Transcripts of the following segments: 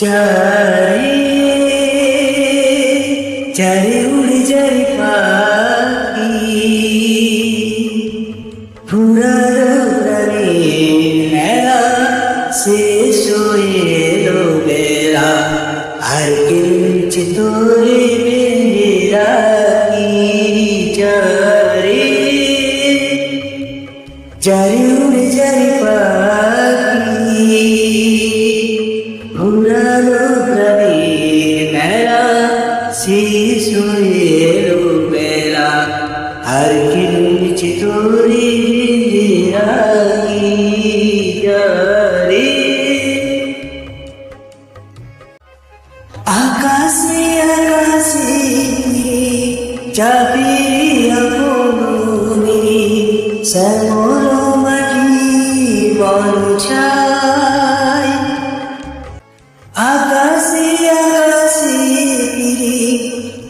চারে চারে উড়ে যায় পাখি ফুরারে মেলা শেষ হয়ে এলো বেলা আর কিনছে তোরে বেঁধে চারে চারে উড়ে যায় পাখি মেলা হয়ে এলো বেলা আর কি রয়েছে তোরে আকাশে আকাশে পড়ুনি শ্যামল মাটি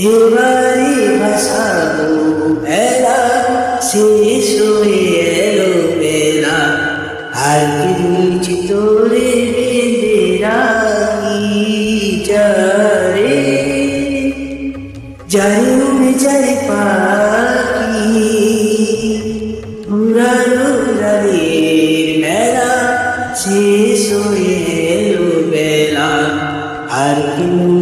এবারে ভাসাবো বেলা শেষ হয়ে বেলা। আর কি রয়েছে তোরে বেঁধে রাখি যারে। যারে উড়ে যায় পাখি উড়ালো উড়ালের মেলা বেলা। আর কি